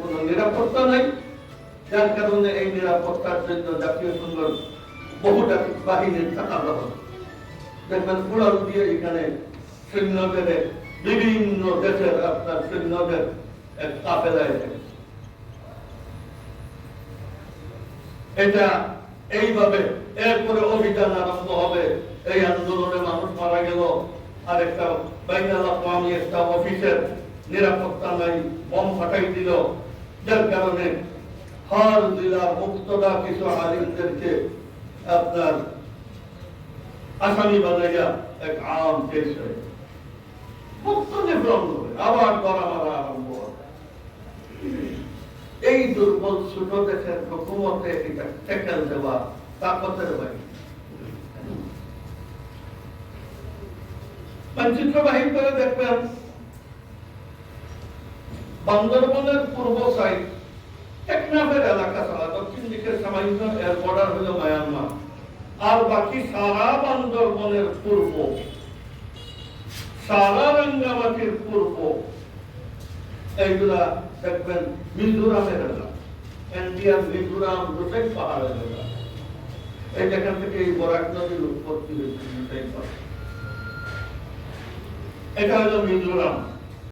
কোনো নিরাপত্তা নাই। যার কারণে এই নিরাপত্তার জন্য জাতীয় সংঘর বহু বাহিনীর থাকা দরকার দেখবেন উড়াল দিয়ে এখানে শ্রীনগরে বিভিন্ন দেশের আপনার শ্রীনগর এক কাফেলায় থাকে। এটা এইভাবে এরপরে অভিযান আরম্ভ হবে। এই আন্দোলনে মানুষ মারা গেল। আর একটা বাইনাল একটা অফিসের নিরাপত্তা নাই, বম ফাটাই দিল। যার কারণে হর জেলা মুক্তদা কিছু আলিমদেরকে আপনার আসামি বানাইয়া এক আম কেস হয়ে মুক্ত নিবন্ধ হবে আবার ধরা মারা আরম্ভ এই দুর্বল ছোট দেশের হুকুমতে এটা ট্যাকেল দেওয়া তাকতের বাড়ি মানচিত্র বাহির করে দেখবেন বান্দরবনের পূর্ব সাইড টেকনাফের এলাকা ছাড়া দক্ষিণ সামান্য এর বর্ডার হলো মায়ানমার। আর বাকি সারা বান্দরবনের পূর্ব। সারা রাঙ্গামাটির পূর্ব। এইগুলা দেখবেন মিজোরামের এলাকা। ইন্ডিয়ান মিজোরাম দুটাই পাহাড়ের এলাকা। এই যেখান থেকে এই বরাক নদীর উৎপত্তি হয়েছে এটা হলো মিজোরাম।